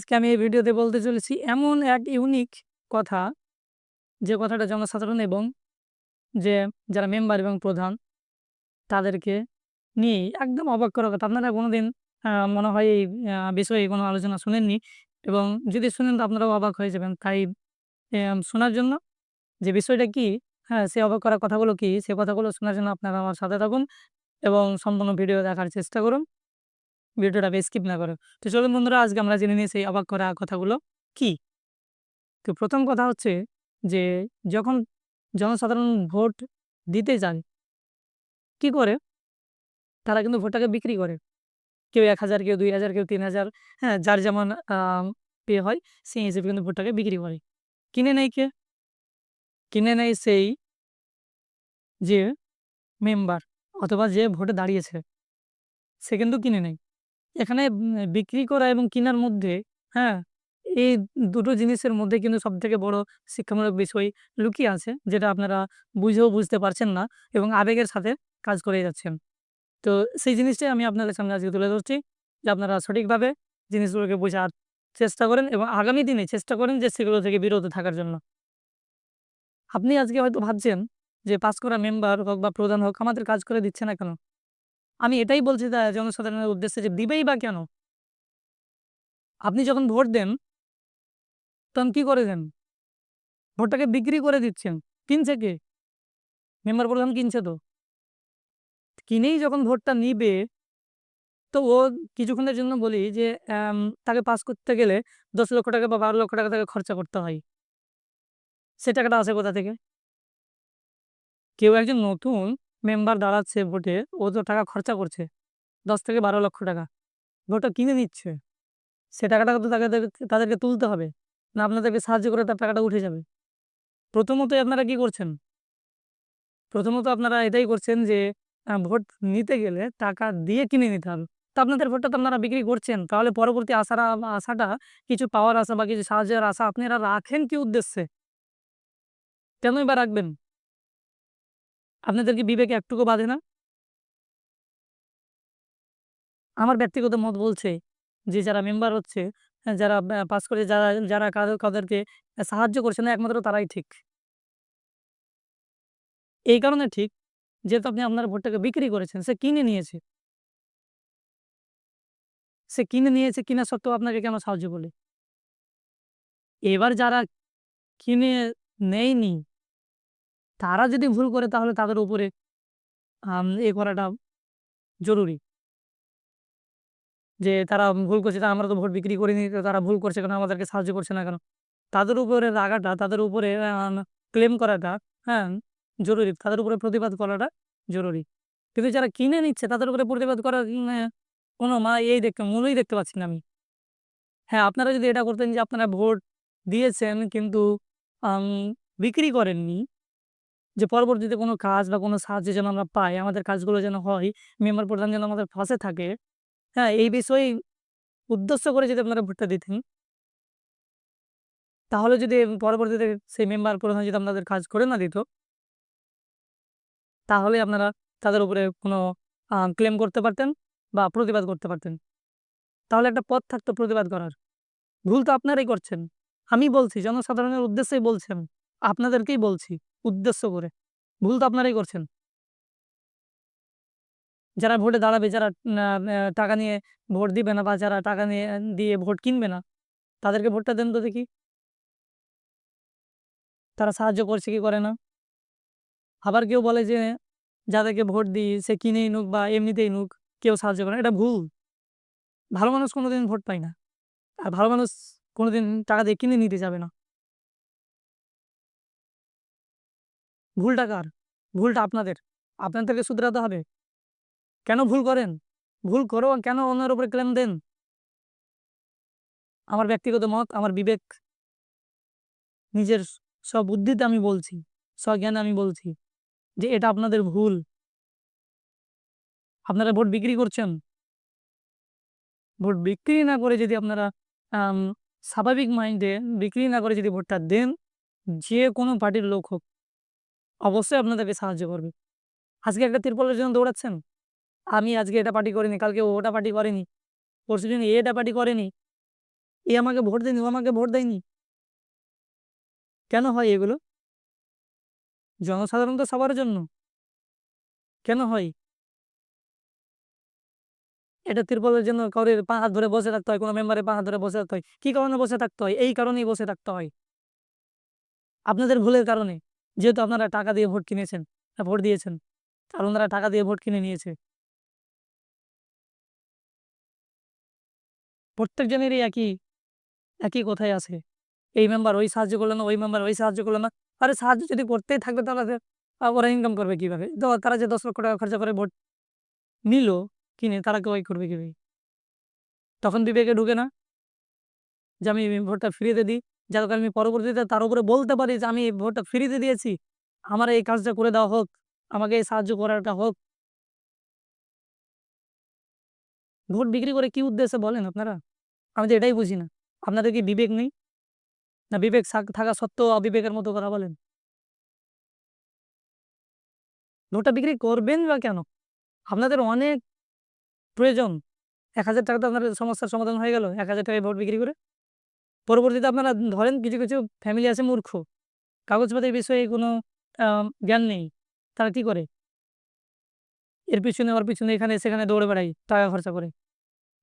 আজকে আমি এই ভিডিওতে বলতে চলেছি এমন এক ইউনিক কথা। যে কথাটা জনসাধারণ এবং যে যারা মেম্বার এবং প্রধান তাদেরকে নিয়ে একদম অবাক করা কথা আপনারা কোনোদিন আহ, মনে হয় এই বিষয়ে কোনো আলোচনা শুনেননি এবং যদি শুনেন তো আপনারাও অবাক হয়ে যাবেন। তাই শোনার জন্য যে বিষয়টা কি হ্যাঁ সে অবাক করার কথাগুলো কি সে কথাগুলো শোনার জন্য আপনারা আমার সাথে থাকুন এবং সম্পূর্ণ ভিডিও দেখার চেষ্টা করুন। ভিডিওটা স্কিপ না করে। তো চলুন বন্ধুরা, আজকে আমরা জেনে সেই অবাক করা কথাগুলো কি? তো প্রথম কথা হচ্ছে যে, যখন জনসাধারণ ভোট দিতে যায় কি করে? তারা কিন্তু ভোটটাকে বিক্রি করে। কেউ এক হাজার, কেউ দুই হাজার, কেউ তিন হাজার হ্যাঁ যার যেমন পে হয়, সেই হিসেবে কিন্তু ভোটটাকে বিক্রি করে। কিনে নেয় কে? কিনে নেয় সেই যে মেম্বার অথবা যে ভোটে দাঁড়িয়েছে, সে কিন্তু কিনে নেয়। এখানে বিক্রি করা এবং কেনার মধ্যে হ্যাঁ এই দুটো জিনিসের মধ্যে কিন্তু সব থেকে বড় শিক্ষামূলক বিষয় লুকিয়ে আছে, যেটা আপনারা বুঝেও বুঝতে পারছেন না এবং আবেগের সাথে কাজ করে যাচ্ছেন। তো সেই জিনিসটাই আমি আপনাদের সামনে আজকে তুলে ধরছি, যে আপনারা সঠিকভাবে জিনিসগুলোকে বোঝার চেষ্টা করেন এবং আগামী দিনে চেষ্টা করেন যে সেগুলো থেকে বিরত থাকার জন্য। আপনি আজকে হয়তো ভাবছেন যে পাস করা মেম্বার হোক বা প্রধান হোক আমাদের কাজ করে দিচ্ছে না কেন? আমি এটাই বলছি জনসাধারণের উদ্দেশ্যে যে দিবেই বা কেন? আপনি যখন ভোট দেন, তখন কি করে দেন? ভোটটাকে বিক্রি করে দিচ্ছেন। কিনছে কে? মেম্বার প্রধান কিনছে তো। কিনেই যখন ভোটটা নিবে, তো ও কিছুক্ষণের জন্য বলি যে তাকে পাস করতে গেলে দশ লক্ষ টাকা বা বারো লক্ষ টাকা তাকে খরচা করতে হয়। সে টাকাটা আসে কোথা থেকে? কেউ একজন নতুন মেম্বার দাঁড়াচ্ছে ভোটে ও তো টাকা খরচা করছে, দশ থেকে বারো লক্ষ টাকা। ভোটটা কিনে নিচ্ছে, সে টাকাটা তো তাকে তাদেরকে তুলতে হবে, না আপনাদেরকে সাহায্য করে তার টাকাটা উঠে যাবে। প্রথমত আপনারা কি করছেন? প্রথমত আপনারা এটাই করছেন যে ভোট নিতে গেলে টাকা দিয়ে কিনে নিতে হবে। তো আপনাদের ভোটটা তো আপনারা বিক্রি করছেন, তাহলে পরবর্তী আশারা, আশাটা, কিছু পাওয়ার আশা বা কিছু সাহায্যের আশা আপনারা রাখেন কি উদ্দেশ্যে? কেনই বা রাখবেন? আপনাদের কি বিবেকে একটুকু বাঁধে না। আমার ব্যক্তিগত মত বলছে যে, যারা মেম্বার হচ্ছে যারা পাস করে যারা যারা কাদের কাদেরকে সাহায্য করছে না, একমাত্র তারাই ঠিক। এই কারণে ঠিক, যেহেতু আপনি আপনার ভোটটাকে বিক্রি করেছেন, সে কিনে নিয়েছে। সে কিনে নিয়েছে কিনা সত্ত্বেও আপনাকে কেন সাহায্য বলে? এবার যারা কিনে নেয়নি তারা যদি ভুল করে তাহলে তাদের উপরে এ করাটা জরুরি। যে তারা ভুল করছে আমরা তো ভোট বিক্রি করিনি তারা ভুল করছে কেন, আমাদেরকে সাহায্য করছে না কেন? তাদের উপরে রাগাটা, তাদের উপরে ক্লেম করাটা হ্যাঁ জরুরি। তাদের উপরে প্রতিবাদ করাটা জরুরি। কিন্তু যারা কিনে নিচ্ছে, তাদের উপরে প্রতিবাদ করার কোনো মা, এই দেখতে, মূলই দেখতে পাচ্ছি না আমি। হ্যাঁ আপনারা যদি এটা করতেন যে আপনারা ভোট দিয়েছেন, কিন্তু বিক্রি করেননি যে পরবর্তীতে কোনো কাজ বা কোনো সাহায্য যেন আমরা পাই, আমাদের কাজগুলো যেন হয়, মেম্বার প্রধান যেন আমাদের পাশে থাকে হ্যাঁ এই বিষয়ে উদ্দেশ্য করে যদি আপনারা ভোটটা দিতেন। তাহলে যদি পরবর্তীতে সেই মেম্বার প্রধান যদি আপনাদের কাজ করে না দিত, তাহলে আপনারা তাদের উপরে কোনো ক্লেম করতে পারতেন বা প্রতিবাদ করতে পারতেন। তাহলে একটা পথ থাকতো প্রতিবাদ করার। ভুল তো আপনারাই করছেন। আমি বলছি, জনসাধারণের উদ্দেশ্যেই বলছেন আপনাদেরকেই বলছি, উদ্দেশ্য করে। ভুল তো আপনারাই করছেন। যারা ভোটে দাঁড়াবে, যারা টাকা নিয়ে ভোট দিবে না বা যারা টাকা নিয়ে, দিয়ে ভোট কিনবে না, তাদেরকে ভোটটা দেন তো দেখি। তারা সাহায্য করছে কি করে না? আবার কেউ বলে যে, যাদেরকে ভোট দিই, সে কিনেই নুক বা এমনিতেই নুক, কেউ সাহায্য করে না। এটা ভুল। ভালো মানুষ কোনোদিন ভোট পায় না। আর ভালো মানুষ কোনোদিন টাকা দিয়ে কিনে নিতে যাবে না। ভুলটা কার? ভুলটা আপনাদের। আপনাদেরকে শুধরাতে হবে। কেন ভুল করেন? ভুল করো, কেন অন্যের উপরে ক্লেম দেন? আমার ব্যক্তিগত মত, আমার বিবেক, নিজের স্ববুদ্ধিতে আমি বলছি, স্বজ্ঞানে আমি বলছি যে এটা আপনাদের ভুল। আপনারা ভোট বিক্রি করছেন। ভোট বিক্রি না করে যদি আপনারা স্বাভাবিক মাইন্ডে বিক্রি না করে যদি ভোটটা দেন, যে কোনো পার্টির লোক হোক অবশ্যই আপনাদেরকে সাহায্য করবে। আজকে একটা তিরপলের জন্য দৌড়াচ্ছেন? আমি আজকে এটা পার্টি করিনি, কালকে ওটা পার্টি করেনি, পরশু দিন এটা পার্টি করেনি, এ আমাকে ভোট দেয়নি, ও আমাকে ভোট দেয়নি। কেন হয় এগুলো? জনসাধারণ তো সবার জন্য। কেন হয়? এটা তিরপলের জন্য কাউরের পা হাত ধরে বসে থাকতে হয়, কোনো মেম্বারের পা হাত ধরে বসে থাকতে হয়। কি কারণে বসে থাকতে হয়? এই কারণেই বসে থাকতে হয়। আপনাদের ভুলের কারণে। যেহেতু আপনারা টাকা দিয়ে ভোট কিনেছেন ভোট দিয়েছেন, আর ওনারা টাকা দিয়ে ভোট কিনে নিয়েছে। প্রত্যেকজনেরই একই একই কথাই আছে। এই মেম্বার ওই সাহায্য করল না, ওই মেম্বার ওই সাহায্য করল না। আরে সাহায্য যদি করতেই থাকবে তাহলে ওরা ইনকাম করবে কীভাবে? তারা যে দশ লক্ষ টাকা খরচা করে ভোট নিল, কিনে তারা ওই করবে কীভাবে? তখন বিবেকে ঢুকে না যে আমি ভোটটা ফ্রিতে দিই। যাতে করে আমি পরবর্তীতে তার উপরে বলতে পারি যে, আমি ভোটটা ফ্রিতে দিয়েছি। আমার এই কাজটা করে দেওয়া হোক। আমাকে এই সাহায্য করাটা হোক। ভোট বিক্রি করে কি উদ্দেশ্যে বলেন আপনারা? আমি তো এটাই বুঝি না। আপনাদের কি বিবেক নেই? না বিবেক থাকা সত্ত্বেও অবিবেকের মতো করা বলেন? ভোটটা বিক্রি করবেন বা কেন? আপনাদের অনেক প্রয়োজন। এক হাজার টাকা তো আপনাদের সমস্যার সমাধান হয়ে গেল। এক হাজার টাকায় ভোট বিক্রি করে পরবর্তীতে আপনারা ধরেন কিছু কিছু ফ্যামিলি আছে মূর্খ। কাগজপাতির বিষয়ে কোনো জ্ঞান নেই, তারা কি করে? এর পিছনে, ওর পিছনে, এখানে, সেখানে দৌড়ে বেড়াই টাকা খরচা করে।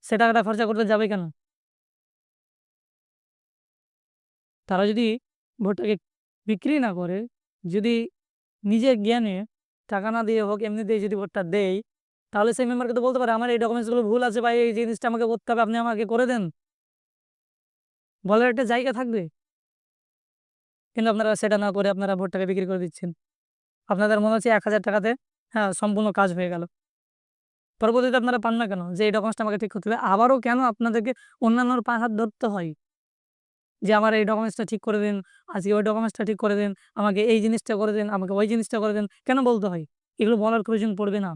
সে টাকাটা খরচা করতে যাবে কেন? তারা যদি ভোটটাকে বিক্রি না করে, যদি নিজের জ্ঞানে টাকা না দিয়ে হোক এমনিতেই যদি ভোটটা দেয়, তাহলে সেই মেম্বারকে তো বলতে পারে, আমার এই ডকুমেন্টসগুলো ভুল আছে বা এই জিনিসটা আমাকে করতে হবে, আপনি আমাকে করে দেন। বলার একটা জায়গা থাকবে। কিন্তু আপনারা সেটা না করে আপনারা ভোটটাকে বিক্রি করে দিচ্ছেন। আপনাদের মনে হচ্ছে এক হাজার টাকাতে হ্যাঁ সম্পূর্ণ কাজ হয়ে গেল। পরবর্তীতে আপনারা পান না কেন? যে এই ডকুমেন্টসটা আমাকে ঠিক করতে হবে। আবারও কেন আপনাদেরকে অন্যান্যর পা হাত ধরতে হয়? যে আমার এই ডকুমেন্টসটা ঠিক করে দিন, আজকে ওই ডকুমেন্টসটা ঠিক করে দিন, আমাকে এই জিনিসটা করে দিন, আমাকে ওই জিনিসটা করে দিন, কেন বলতে হয়? এগুলো বলার প্রয়োজন পড়বে না।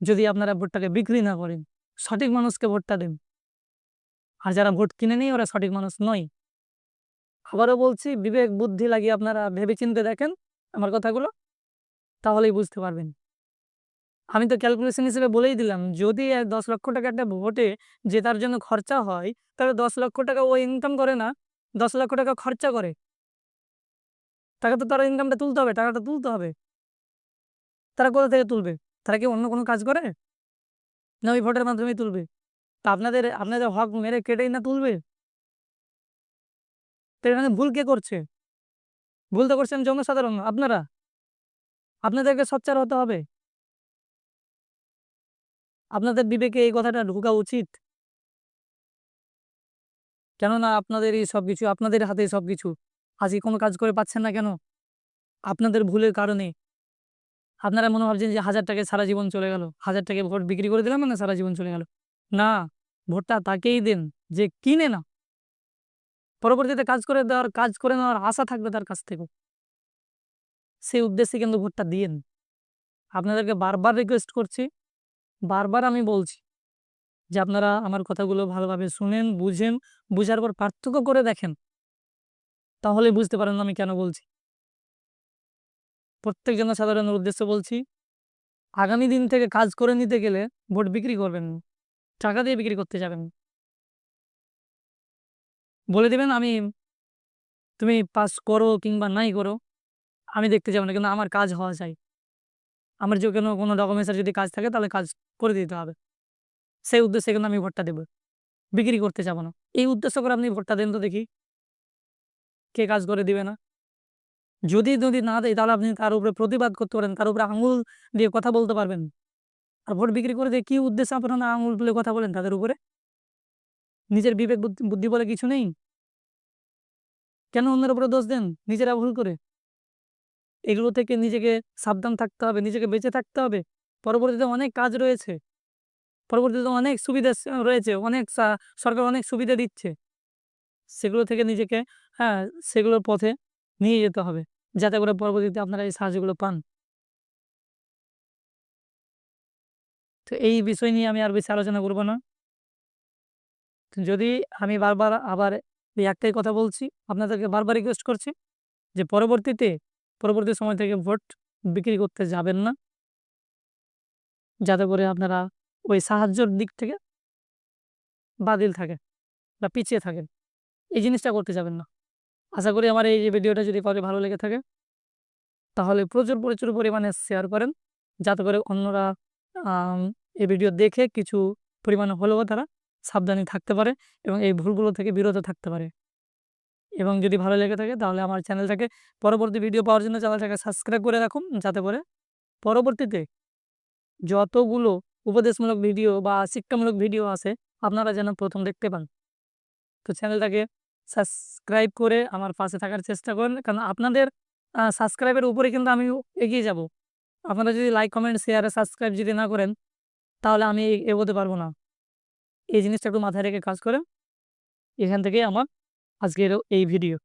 যদি আপনারা ভোটটাকে বিক্রি না করেন, সঠিক মানুষকে ভোটটা দেন। আর যারা ভোট কিনে নেই ওরা সঠিক মানুষ নয়। আবারও বলছি, বিবেক, বুদ্ধি লাগিয়ে আপনারা ভেবে চিনতে দেখেন আমার কথাগুলো, তাহলেই বুঝতে পারবেন। আমি তো ক্যালকুলেশন হিসেবে বলেই দিলাম, যদি দশ লক্ষ টাকা একটা ভোটে জেতার জন্য খরচা হয়, তাহলে দশ লক্ষ টাকা ও ইনকাম করে না, দশ লক্ষ টাকা খরচা করে। তাকে তো তারা ইনকামটা তুলতে হবে, টাকাটা তুলতে হবে। তারা কোথা থেকে তুলবে? তারা কি অন্য কোনো কাজ করে? না ওই ভোটের মাধ্যমেই তুলবে? তা আপনাদের আপনাদের হক মেরে কেটেই না তুলবে? তো এখানে ভুল কে করছে? ভুল তো করছেন জনসাধারণ, আপনারা? আপনাদেরকে সচ্চার হতে হবে? আপনাদের বিবেকে এই কথাটা ঢোকা উচিত? কেননা আপনাদের এই সব কিছু আপনাদের হাতে সব কিছু আজকে কোনো কাজ করে পাচ্ছেন না কেন? আপনাদের ভুলের কারণে। আপনারা মনে ভাবছেন যে হাজার টাকায় সারা জীবন চলে গেল। হাজার টাকায় ভোট বিক্রি করে দিলাম মানে সারা জীবন চলে গেল। না। ভোটটা তাকেই দেন যে কিনে না পরবর্তীতে কাজ করে দেওয়ার, কাজ করে নেওয়ার আশা থাকবে তার কাছ থেকেও সেই উদ্দেশ্যে কিন্তু ভোটটা দিয়েন আপনাদেরকে বারবার রিকোয়েস্ট করছি, বারবার আমি বলছি যে আপনারা আমার কথাগুলো ভালোভাবে শুনেন, বুঝেন, বুঝার পর পার্থক্য করে দেখেন। তাহলে বুঝতে পারেন আমি কেন বলছি। প্রত্যেক জনসাধারণের উদ্দেশ্যে বলছি, আগামী দিন থেকে কাজ করে নিতে গেলে ভোট বিক্রি করবেন টাকা দিয়ে বিক্রি করতে যাবেন। বলে দেবেন, আমি, তুমি পাস করো কিংবা নাই করো, আমি দেখতে যাব না, কিন্তু আমার কাজ হওয়া চাই। আমার যে কোনো কোনো ডকুমেন্টসের যদি কাজ থাকে, তাহলে কাজ করে দিতে হবে। সেই উদ্দেশ্যে কিন্তু আমি ভোটটা দেবো। বিক্রি করতে যাব না। এই উদ্দেশ্য করে আপনি ভোটটা দেন তো দেখি। কে কাজ করে দিবে না? যদি যদি না দেয়, তাহলে আপনি তার উপরে প্রতিবাদ করতে পারেন, তার উপরে আঙুল দিয়ে কথা বলতে পারবেন। আর ভোট বিক্রি করে দিয়ে কী উদ্দেশ্যে আপনারা আঙুল তুলে কথা বলেন তাদের উপরে? নিজের বিবেক বুদ্ধি বলে কিছু নেই? কেন অন্যের উপরে দোষ দেন? নিজেরা ভুল করে। এগুলো থেকে নিজেকে সাবধান থাকতে হবে, নিজেকে বেঁচে থাকতে হবে। পরবর্তীতে অনেক কাজ রয়েছে। পরবর্তীতে অনেক সুবিধা রয়েছে, অনেক সরকার অনেক সুবিধা দিচ্ছে। সেগুলো থেকে নিজেকে হ্যাঁ সেগুলোর পথে নিয়ে যেতে হবে। যাতে করে পরবর্তীতে আপনারা এই সাহায্যগুলো পান। তো এই বিষয় নিয়ে আমি আর বেশি আলোচনা করব না। যদি আমি বারবার আবার এই একটাই কথা বলছি, আপনাদেরকে বারবার রিকোয়েস্ট করছি যে পরবর্তীতে, পরবর্তী সময় থেকে ভোট বিক্রি করতে যাবেন না। যাতে করে আপনারা ওই সাহায্যর দিক থেকে বাতিল থাকে বা পিছিয়ে থাকেন। এই জিনিসটা করতে যাবেন না। আশা করি আমার এই যে ভিডিওটা যদি কারও ভালো লেগে থাকে, তাহলে প্রচুর প্রচুর পরিমাণে শেয়ার করেন। যাতে করে অন্যরা এই ভিডিও দেখে কিছু পরিমাণে হলেও তারা সাবধানে থাকতে পারে এবং এই ভুলগুলো থেকে বিরত থাকতে পারে। এবং যদি ভালো লেগে থাকে তাহলে আমার চ্যানেলটাকে পরবর্তী ভিডিও পাওয়ার জন্য চ্যানেলটাকে সাবস্ক্রাইব করে রাখুন যাতে করে পরবর্তীতে যতগুলো উপদেশমূলক ভিডিও বা শিক্ষামূলক ভিডিও আছে আপনারা যেন প্রথম দেখতে পান। তো চ্যানেলটাকে সাবস্ক্রাইব করে আমার পাশে থাকার চেষ্টা করেন। কারণ আপনাদের সাবস্ক্রাইবের উপরে কিন্তু আমি এগিয়ে যাব। আপনারা যদি লাইক কমেন্ট শেয়ার সাবস্ক্রাইব যদি না করেন, তাহলে আমি এগোতে পারব না। এই জিনিসটা একটু মাথায় রেখে কাজ করেন। এখান থেকেই আমার আজকের এই ভিডিও